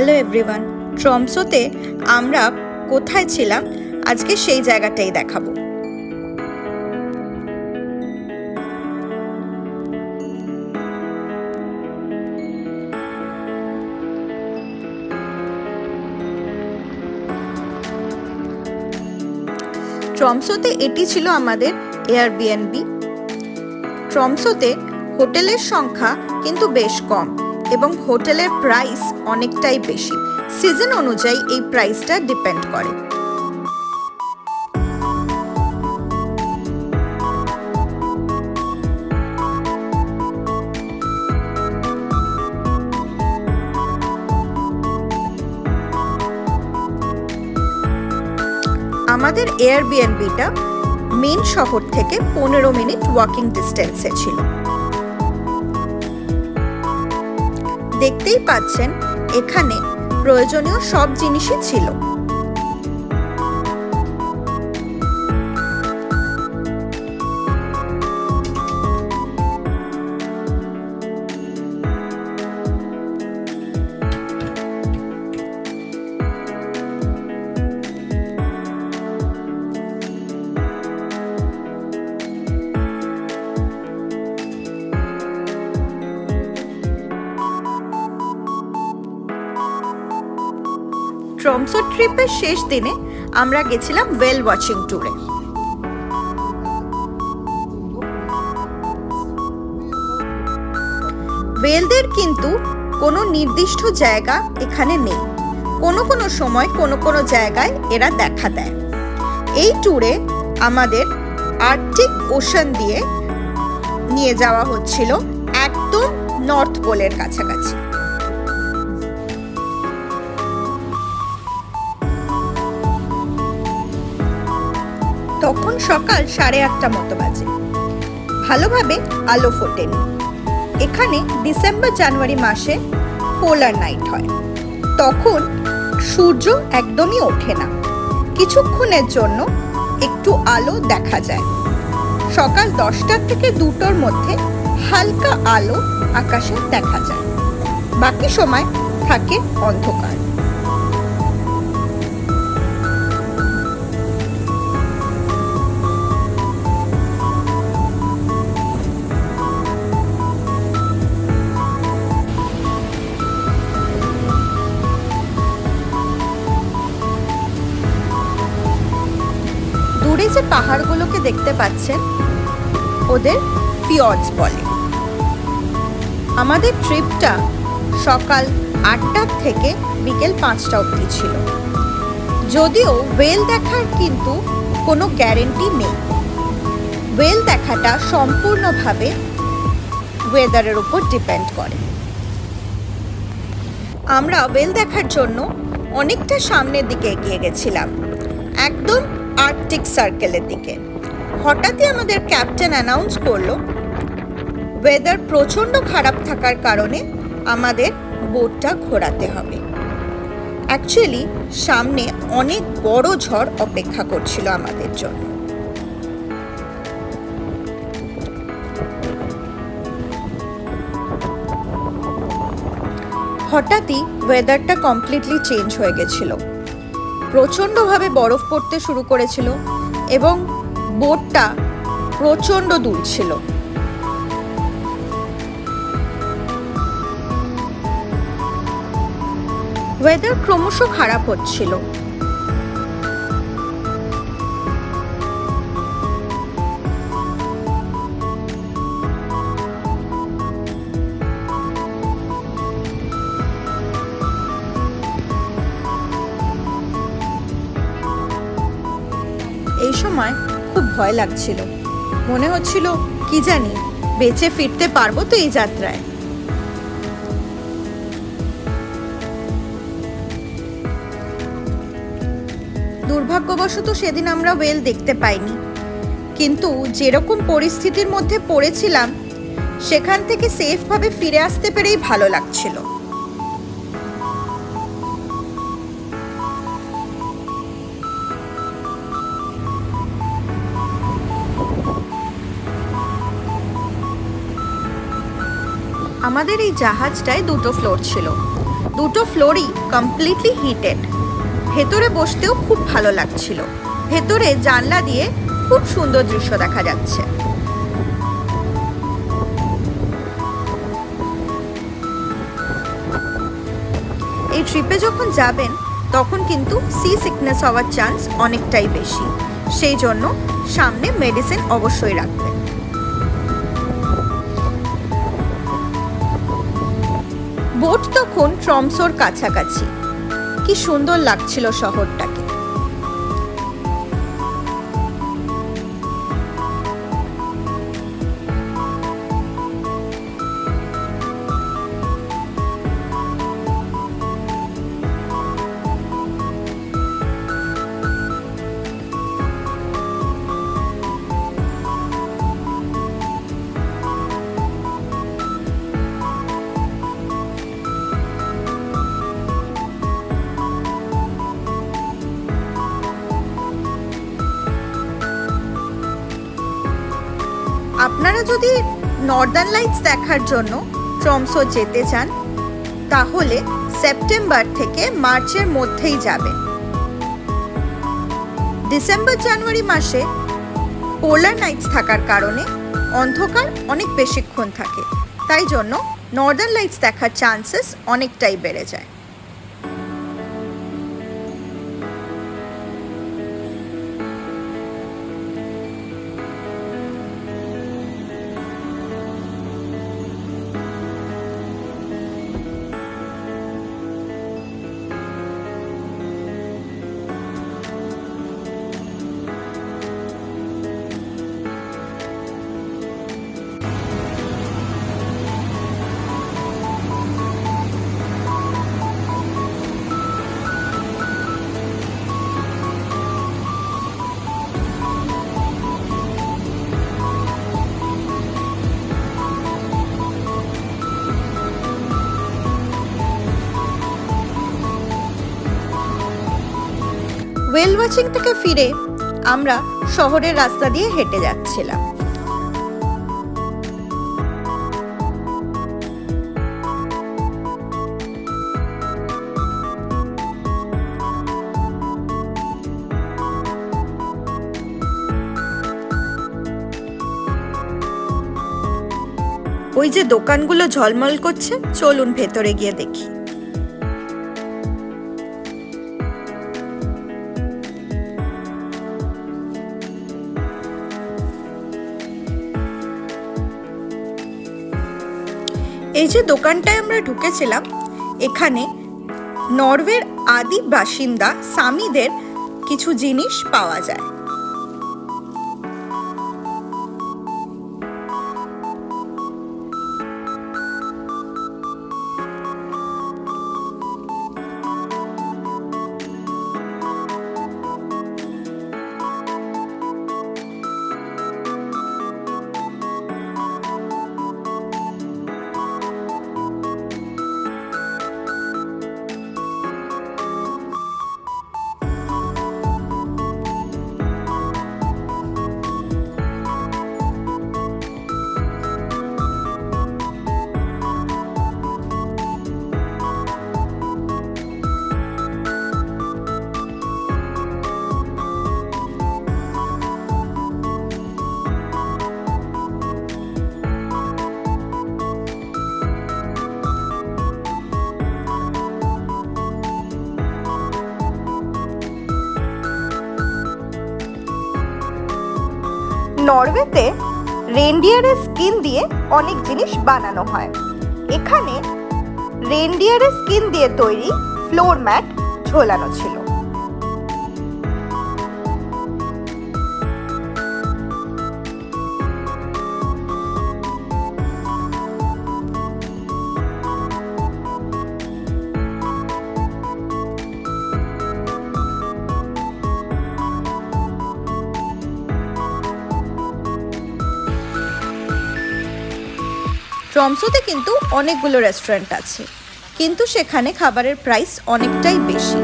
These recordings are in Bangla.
হ্যালো এভরিওয়ান ট্রমসোতে আমরা কোথায় ছিলাম? আজকে সেই জায়গাটাই দেখাবো। ট্রমসোতে এটি ছিল আমাদের এয়ারবিএনবি ট্রমসোতে হোটেলের সংখ্যা কিন্তু বেশ কম। এবং হোটেলের প্রাইস অনেকটাই বেশি। সিজন অনুযায়ী এই প্রাইসটা ডিপেন্ড করে। আমাদের এয়ারবিএনবিটা মেন শহর থেকে পনেরো মিনিট ওয়াকিং ডিস্টেন্সে ছিল। দেখতেই পাচ্ছেন এখানে প্রয়োজনীয় সব জিনিসই ছিল। ট্রমসো ট্রিপের শেষ দিনে আমরা গেছিলাম ওয়েল ওয়াচিং ট্যুরে ওয়েলদের কিন্তু কোনো নির্দিষ্ট জায়গা এখানে নেই। কোনো কোনো সময় কোনো কোনো জায়গায় এরা দেখা দেয়। এই ট্যুরে আমাদের আর্কটিক ওশান দিয়ে নিয়ে যাওয়া হচ্ছিল একদম নর্থ পোলের কাছাকাছি। তখন সকাল সাড়ে আটটা মতো বাজে। ভালোভাবে আলো ফোটেনি। এখানে ডিসেম্বর, জানুয়ারি মাসে পোলার নাইট হয়। তখন সূর্য একদমই ওঠে না। কিছুক্ষণের জন্য একটু আলো দেখা যায়। সকাল দশটার থেকে দুটোর মধ্যে হালকা আলো আকাশে দেখা যায়। বাকি সময় থাকে অন্ধকার। দূরে যে পাহাড়গুলোকে দেখতে পাচ্ছেন, ওদের ফিয়র্ডস বলে। আমাদের ট্রিপটা সকাল আটটার থেকে বিকেল পাঁচটা অবধি ছিল। যদিও ওয়েল দেখার কিন্তু কোনো গ্যারেন্টি নেই। ওয়েল দেখাটা সম্পূর্ণভাবে ওয়েদারের উপর ডিপেন্ড করে। আমরা ওয়েল দেখার জন্য অনেকটা সামনের দিকে এগিয়ে গেছিলাম। একদম আর্কটিক সার্কেলের দিকে। হঠাৎই আমাদের ক্যাপ্টেন অ্যানাউন্স করল ওয়েদার প্রচণ্ড খারাপ থাকার কারণে আমাদের বোটটা ঘোরাতে হবে। অ্যাকচুয়ালি সামনে অনেক বড় ঝড় অপেক্ষা করছিল আমাদের জন্য। হঠাৎই ওয়েদারটা কমপ্লিটলি চেঞ্জ হয়ে গেছিল। প্রচণ্ডভাবে বরফ পড়তে শুরু করেছিল এবং বোটটা প্রচণ্ড দূর ছিল। ওয়েদার ক্রমশ খারাপ হচ্ছিল। সময় খুব ভয় লাগছিল। মনে হচ্ছিল, কি জানি, বেঁচে ফিরতে পারব তো এই যাত্রায়। দুর্ভাগ্যবশত সেদিন আমরা ওয়েল দেখতে পাইনি। কিন্তু যেরকম পরিস্থিতির মধ্যে পড়েছিলাম, সেখান থেকে সেফভাবে ফিরে আসতে পেরেই ভালো লাগছিল। আমাদের এই জাহাজটায় দুটো ফ্লোর ছিল। দুটো ফ্লোরই কমপ্লিটলি হিটেড ভেতরে বসতেও খুব ভালো লাগছিল। ভেতরে জানলা দিয়ে খুব সুন্দর দৃশ্য দেখা যাচ্ছে। এই ট্রিপে যখন যাবেন, তখন কিন্তু সি সিকনেস হওয়ার চান্স অনেকটাই বেশি। সেই জন্য সামনে মেডিসিন অবশ্যই রাখবেন। বোট তখন ট্রমসোর কাছাকাছি। কি সুন্দর লাগছিল শহরটাকে। আপনারা যদি নর্দার্ন লাইটস দেখার জন্য ট্রমসো যেতে চান, তাহলে সেপ্টেম্বর থেকে মার্চের মধ্যেই যাবেন। ডিসেম্বর জানুয়ারি মাসে পোলার নাইটস থাকার কারণে অন্ধকার অনেক বেশিক্ষণ থাকে। তাই জন্য নর্দার্ন লাইটস দেখার চান্সেস অনেকটাই বেড়ে যায়। ওয়েল ওয়াচিং থেকে ফিরে আমরা শহরের রাস্তা দিয়ে হেঁটে যাচ্ছিলাম। ওই যে দোকানগুলো ঝলমল করছে, চলুন ভেতরে গিয়ে দেখি। এই যে দোকানটায় আমরা ঢুকেছিলাম এখানে নরওয়ের আদি বাসিন্দা সামিদের কিছু জিনিস পাওয়া যায়। নরওয়েতে রেনডিয়ারের স্কিন দিয়ে অনেক জিনিস বানানো হয়। এখানে রেনডিয়ারের স্কিন দিয়ে তৈরি ফ্লোর ম্যাট ঝোলানো ছিল। ট্রমসোতে কিন্তু অনেকগুলো রেস্টুরেন্ট আছে। কিন্তু সেখানে খাবারের প্রাইস অনেকটাই বেশি।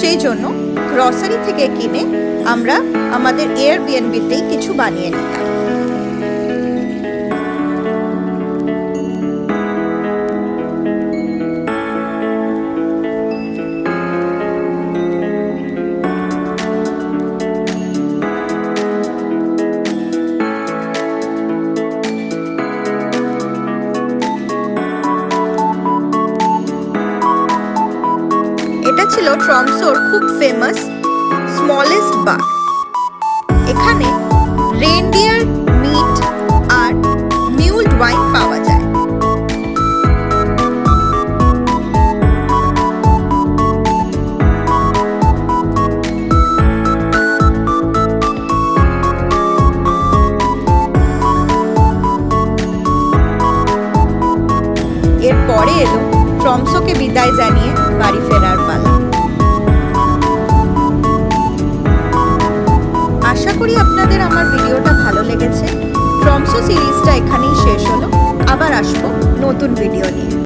সেই জন্য গ্রসারি থেকে কিনে আমরা আমাদের এয়ারবিএনবিতেই কিছু বানিয়ে নিতাম। হলো ট্রমসোর খুব ফেমাস স্মলেস্ট বার এখানে রেনডিয়ার মিট আর মিউলড ওয়াইন পাওয়া যায়। এরপরে এলো ট্রমসোকে বিদায় জানিয়ে বাড়ি ফেরার পালা। আশা করি আপনাদের আমার ভিডিওটা ভালো লেগেছে। ট্রমসো সিরিজটা এখানেই শেষ হলো। আবার আসব নতুন ভিডিও নিয়ে।